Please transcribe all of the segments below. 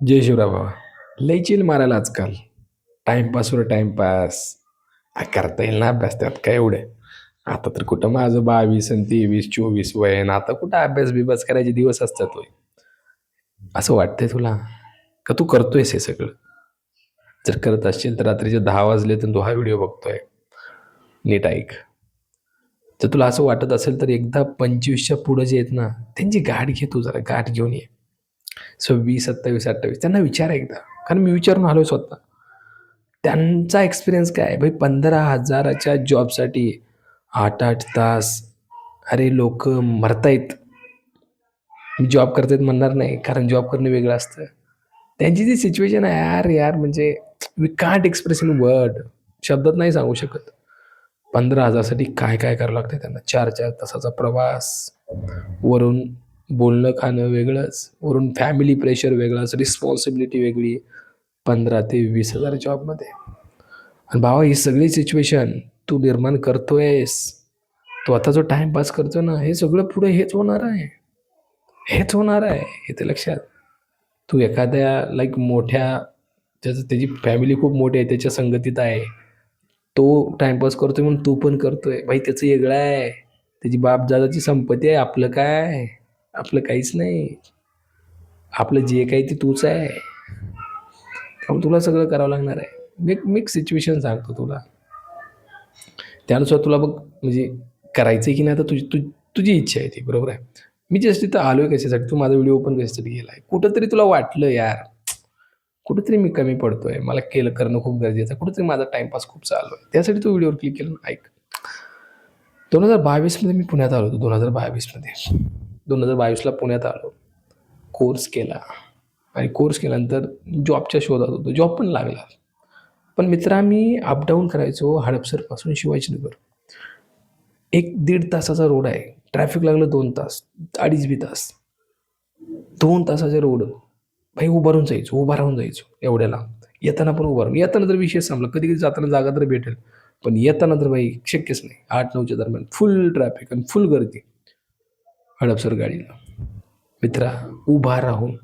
जय शिवराय बाबा. लय चिल मारायला आजकाल. टाईमपासवर टाईमपास करता येईल ना अभ्यास त्यात काय एवढं? आता तर कुठं माझं बावीस आणि तेवीस चोवीस वय आता कुठं अभ्यास बिभ्यास करायचे दिवस असतात होय. असं वाटतंय तुला? का तू करतोयस हे सगळं? जर करत असशील तर रात्रीचे दहा वाजले तर तू हा व्हिडिओ बघतोय. नीट ऐक. जर तुला असं वाटत असेल तर एकदा पंचवीसच्या पुढं जे आहेत ना त्यांची गाठ घे तू जरा. गाठ घेऊन ये. सव्वीस सत्तावीस अठ्ठावीस. त्यांना विचार एकदा. कारण मी विचारून आलो स्वतः. त्यांचा एक्सपिरियन्स काय? भाई पंधरा हजाराच्या जॉबसाठी आठ आठ तास अरे लोक मरतायत. मी जॉब करतायत म्हणणार नाही कारण जॉब करणं वेगळं असतं. त्यांची जी सिच्युएशन आहे यार यार म्हणजे we can't express in word शब्दात नाही सांगू शकत. पंधरा हजारसाठी काय काय करावं लागतं त्यांना? चार चार तासाचा प्रवास. वरून बोलणं खाणं वेगळंच. वरून फॅमिली प्रेशर वेगळंच रिस्पॉन्सिबिलिटी वेगळी. पंधरा ते वीस हजार जॉबमध्ये आणि भावा ही सगळी सिच्युएशन तू निर्माण करतोयस. तू आता जो टाईमपास करतो ना हे सगळं पुढे हेच होणार आहे. हेच होणार आहे हे ते लक्षात. तू एखाद्या लाईक मोठ्या ज्याचं त्याची फॅमिली खूप मोठी आहे त्याच्या संगतीत आहे. तो टाईमपास करतोय म्हणून तू पण करतोय. भाई त्याचं वेगळं आहे. त्याची बाप दादाची संपत्ती आहे आपलं काय आपलं काहीच नाही. आपलं जे काही ते तूच आहे. त्यामुळे तुला सगळं करावं लागणार आहे. मी मिक्स सिच्युएशन सांगतो तुला. त्यानुसार तुला बघ म्हणजे करायचं की नाही तर तुझी तु तुझी इच्छा आहे ती बरोबर आहे? मी जस्ट तिथं आलो आहे कशासाठी? तू माझा व्हिडिओ ओपन कशासाठी गेला आहे कुठंतरी तुला वाटलं यार कुठंतरी मी कमी पडतोय. मला केलं करणं खूप गरजेचं आहे. कुठंतरी माझा टाईमपास खूप चालू आहे. त्यासाठी तू व्हिडिओवर क्लिक केलं ना ऐक. दोन हजार बावीसमध्ये मी पुण्यात आलो होतो दोन हजार बावीसमध्ये. दोन हजार बावीसला पुण्यात आलो. कोर्स केला. आणि कोर्स केल्यानंतर जॉबच्या शोधात होतो. जॉब पण लागला. पण मित्रा मी अपडाऊन करायचो हडपसरपासून शिवाजीनगर. एक दीड तासाचा रोड आहे. ट्रॅफिक लागलं दोन तास अडीच बी तास. दोन तासाचे रोड भाई उभा राहून जायचो उभा राहून जायचो एवढ्याला येताना पण उभा राहून. येताना तर विषय संपला कधी कधी जाताना जागा तर भेटेल. पण येताना तर भाई शक्यच नाही. आठ नऊच्या दरम्यान फुल ट्रॅफिक आणि फुल गर्दी. हडपसर गाडीला मित्रा उभा राहून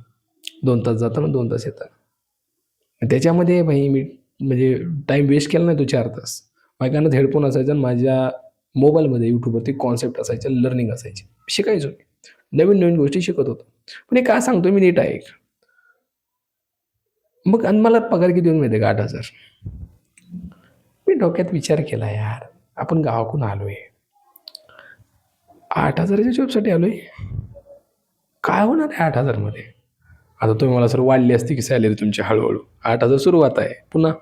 दोन तास जाताना दोन तास येतात. त्याच्यामध्ये भाई मी म्हणजे टाईम वेस्ट केला नाही तो चार तास. माझ्या कानात हेडफोन असायचा आणि माझ्या मोबाईलमध्ये यूट्यूबवरती कॉन्सेप्ट असायचे लर्निंग असायची. शिकायचो नवीन नवीन गोष्टी शिकत होतो. पण हे का सांगतो मी नीट ऐक. मग आणि मला पगार किती देऊन मिळते का? आठ हजार. मी डोक्यात विचार केला यार आपण गावाकडून आलो आहे आठ हजाराच्या जॉबसाठी आलो आहे काय होणार आहे आठ हजारमध्ये? आता तुम्ही मला सर वाढली असती की सॅलरी तुमची हळूहळू. आठ हजार सुरुवात आहे. पुन्हा.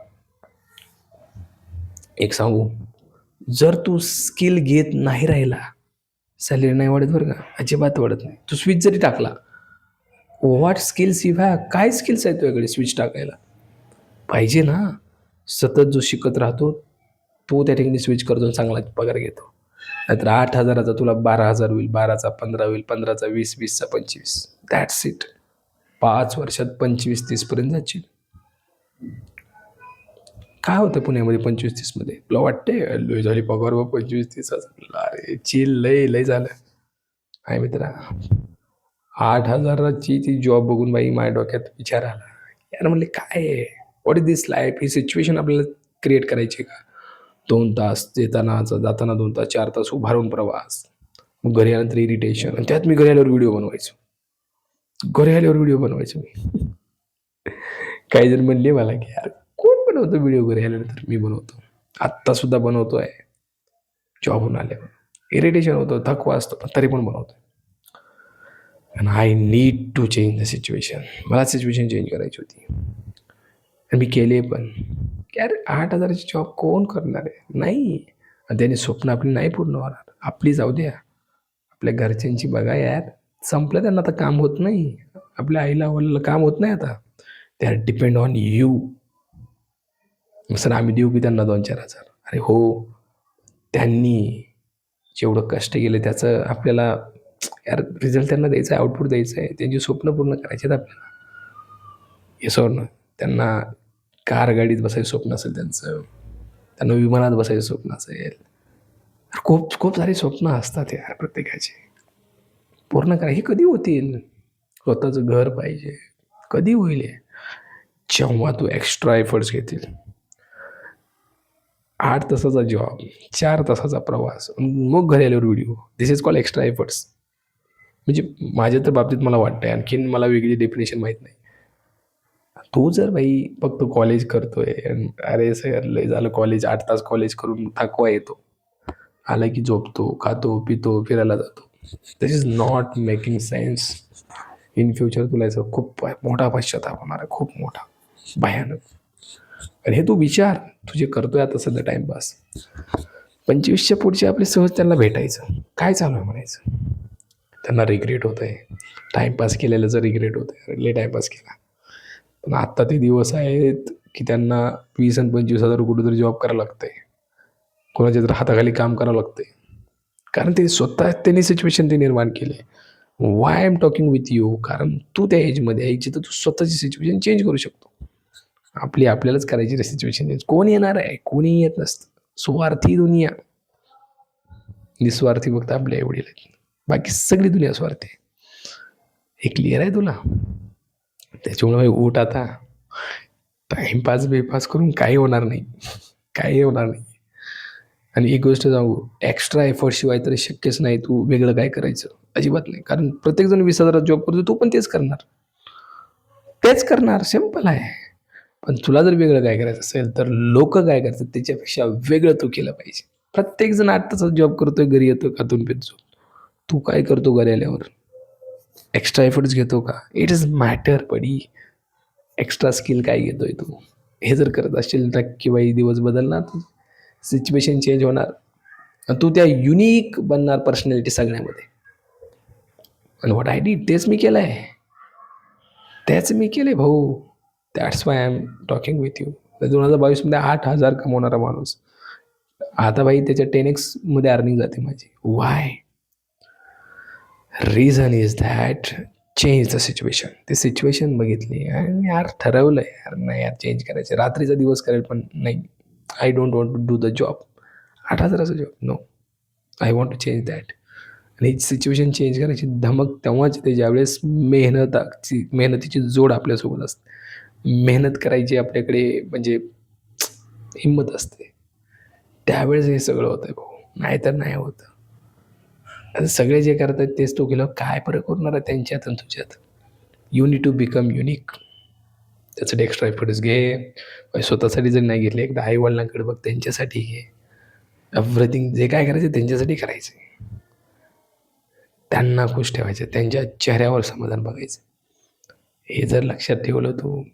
एक सांगू. जर तू स्किल घेत नाही राहिला सॅलरी नाही वाढत बरं का? अजिबात वाढत नाही. तू स्विच जरी टाकला व्हॉट स्किल्स यू हॅव काय स्किल्स आहेत तुझ्याकडे स्विच टाकायला? पाहिजे ना. सतत जो शिकत राहतो तो त्या ठिकाणी स्विच करतो चांगला पगार घेतो. नाहीतर आठ हजाराचा तुला बारा हजार होईल बाराचा पंधरा होईल पंधराचा वीस वीसचा पंचवीस. दॅट्स इट पाच वर्षात पंचवीस तीसपर्यंत जाशील काय होतं पुण्यामध्ये पंचवीस तीसमध्ये तुला वाटते लय झाली पगार बा पंचवीस तीस हजार? अरे चिल लय लय झालं. आहे मित्रा. आठ हजाराची ती जॉब बघून बाई माझ्या डोक्यात विचार आला. यार म्हणले काय आहे? व्हॉट इज दिस लाईफ ही सिच्युएशन आपल्याला क्रिएट करायची का? दोन तास येताना जाताना दोन तास चार तास उभारून प्रवास. मग घरी आल्यानंतर इरिटेशन आणि त्यात मी घरी आल्यावर व्हिडिओ बनवायचो. घरी आल्यावर व्हिडिओ बनवायचो मी. काही जण म्हणले मला की यार कोण बनवतो व्हिडिओ घरी आल्यानंतर? मी बनवतो. आत्ता सुद्धा बनवतो आहे जॉबहून आल्यावर. इरिटेशन होतं थकवा असतो पण तरी पण बनवतो आणि I need to change the situation मला सिच्युएशन चेंज करायची होती. आणि मी केले पण. की अरे आठ हजाराची जॉब कोण करणार आहे? नाही. आणि त्याने स्वप्न आपली नाही पूर्ण होणार. आपली जाऊ द्या. आपल्या घरच्यांची बघा यार. संपलं त्यांना आता काम होत नाही. आपल्या आईला वडिलाला काम होत नाही आता. ते are depend on you sir आम्ही देऊ की त्यांना दोन चार हजार? अरे हो. त्यांनी जेवढं कष्ट केलं त्याचं आपल्याला यार रिझल्ट त्यांना द्यायचा आहे आउटपुट द्यायचं आहे. त्यांची स्वप्न पूर्ण करायची आहेत आपल्याला. हे और ना. त्यांना कार गाडीत बसायचं स्वप्न असेल त्यांचं त्यांना विमानात बसायचं स्वप्न असेल खूप खूप सारी स्वप्न असतात यार प्रत्येकाची. पूर्ण करा. हे कधी होतील? स्वतःचं घर पाहिजे. कधी होईल जेव्हा तू एक्स्ट्रा एफर्ट्स घेतील. आठ तासाचा जॉब चार तासाचा प्रवास मग घरी आल्यावर video this is call extra efforts म्हणजे माझ्या तर बाबतीत मला वाटतं आहे आणखीन मला वेगळी डेफिनेशन माहीत नाही. तू जर भाई फक्त कॉलेज करतोय आहे अरे सर लय झालं कॉलेज आठ तास कॉलेज करून थकवा येतो. आला की झोपतो खातो पितो फिरायला जातो. This is not making sense in future तुला याचा खूप मोठा पश्चाताप होणार आहे खूप मोठा. भयानक. आणि हे तू विचार तुझे करतोय आता सध्या टाइमपास पंचवीसच्या पुढचे आपले सहज त्यांना भेटायचं. काय चालू आहे म्हणायचं? त्यांना रिग्रेट होत आहे टाईमपास जर रिग्रेट होत आहे लय टाईमपास केला. पण आत्ता ते दिवस आहेत की त्यांना वीस आणि पंचवीस हजार कुठेतरी जॉब करावं लागतं आहे कोणाच्या तर हाताखाली काम करावं लागतं आहे कारण ते स्वतः त्यांनी सिच्युएशन ते निर्माण केले why am talking with you कारण तू त्या एजमध्ये आहे जिथं तू स्वतःची सिच्युएशन चेंज करू शकतो. आपली आपल्यालाच करायची रे सिच्युएशन चेंज कोण येणार आहे? कोणी येत नसतं. स्वार्थी दुनिया. निस्वार्थी फक्त आपल्या एवढी बाकी सगळी दुनिया स्वार्थी हे क्लिअर आहे तुला. त्याच्यामुळे भाई उठ आता टाईमपास बेपास करून काही होणार नाही. काही होणार नाही. आणि एक गोष्ट सांगू एक्स्ट्रा एफर्ट शिवाय तर शक्यच नाही तू वेगळं काय करायचं. अजिबात नाही. कारण प्रत्येकजण वीस हजारात जॉब करतो तू पण तेच करणार. तेच करणार. सिंपल आहे. पण तुला जर वेगळं काय करायचं असेल तर लोक काय करतात त्याच्यापेक्षा वेगळं तू केलं पाहिजे. प्रत्येकजण आठ तासात जॉब करतोय घरी येतो खातून पितून तू काय करतो घरी आल्यावर? एक्स्ट्रा एफर्ट्स घेतो का? इट इज मॅटर पडी एक्स्ट्रा स्किल काय घेतो आहे तू? हे जर करत असशील नक्की बाई दिवस बदलणार. तू सिच्युएशन चेंज होणार तू त्या युनिक बनणार पर्सनॅलिटी सगळ्यामध्ये. आणि व्हॉट आय डी तेच मी केलं आहे तेच मी केले भाऊ. That's why I am talking with you दोन हजार बावीसमध्ये आठ हजार कमवणारा माणूस. आता भाई त्याच्या टेन एक्समध्ये अर्निंग जाते माझी. Why reason is that change the situation ती सिच्युएशन बघितली आणि यार ठरवलं यार नाही यार चेंज करायचं. रात्रीचा दिवस करेल पण नाही. I don't want to do the job आठ हजाराचा job no I want to change that आणि सिच्युएशन चेंज करायची धमक तेव्हाच येते ज्यावेळेस मेहनताची मेहनतीची जोड आपल्यासोबत असते. मेहनत करायची आपल्याकडे म्हणजे हिंमत असते. त्यावेळेस हे सगळं होतं आहे भाऊ. नाहीतर नाही होतं. सगळे जे करतात तेच तो केलं काय फरक होणार आहे त्यांच्यात आणि तुझ्यात? You need to become unique त्यासाठी एक्स्ट्रा एफर्ट्स घे. म्हणजे स्वतःसाठी जर नाही घेतले एकदा आईवडिलांकडे बघ त्यांच्यासाठी घे. एव्हरीथिंग जे काय करायचं त्यांच्यासाठी करायचं. त्यांना खुश ठेवायचं त्यांच्या चेहऱ्यावर समाधान बघायचं. हे जर लक्षात ठेवलं तू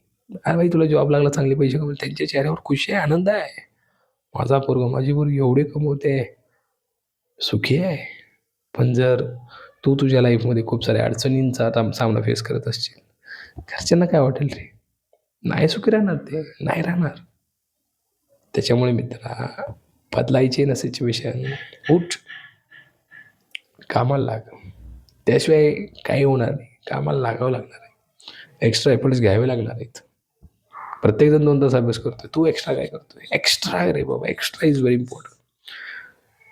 अरे भाई तुला जॉब लागला चांगले पैसे कमवले त्यांच्या चेहऱ्यावर खुशी आहे आनंद आहे. माझा पोरग माझी पोरगी एवढे कमवते. सुखी आहे. पण जर तू तुझ्या लाईफमध्ये खूप साऱ्या अडचणींचा आता सामना फेस करत असशील घरच्यांना काय वाटेल रे? नाही सुखी राहणार ते नाही राहणार. त्याच्यामुळे मित्रा बदलायचे ना सिच्युएशन उठ. कामाला लाग. त्याशिवाय काही होणार नाही. कामाला लागावं लागणार आहे. एक्स्ट्रा एफर्ट्स घ्यावे लागणार आहेत. प्रत्येकजण दोन तास अभ्यास करतोय. तू एक्स्ट्रा काय करतोय? एक्स्ट्रा रे बाबा एक्स्ट्रा इज व्हेरी इम्पॉर्टंट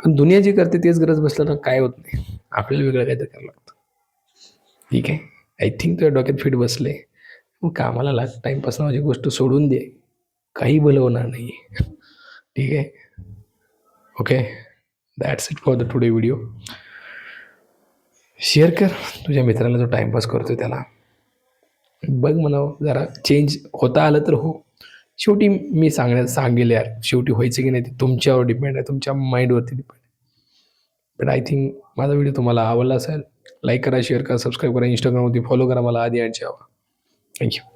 कारण दुनिया जे करते तेच गरज बसलं तर काय होत नाही. आपल्याला वेगळं काहीतरी करावं लागतं. ठीक आहे? आय थिंक तुझ्या डोक्यात फिट बसले मग कामाला लाग टाईमपास माझी गोष्ट सोडून दे. काही भलं होणार नाही ठीक आहे? Okay that's it for the today video share कर. तुझ्या मित्राला जो टाईमपास करतो त्याला. बघ म्हणावं जरा चेंज होता आलं तर हो. शेवटी मी सांगण्यात सांगेल यार. शेवटी व्हायचं की नाही ते तुमच्यावर डिपेंड आहे. तुमच्या माइंडवरती डिपेंड आहे. बट आय थिंक माझा व्हिडिओ तुम्हाला आवडला असेल लाईक करा शेअर करा सबस्क्राईब करा इंस्टाग्रामवरती फॉलो करा मला आधी आणि थँक्यू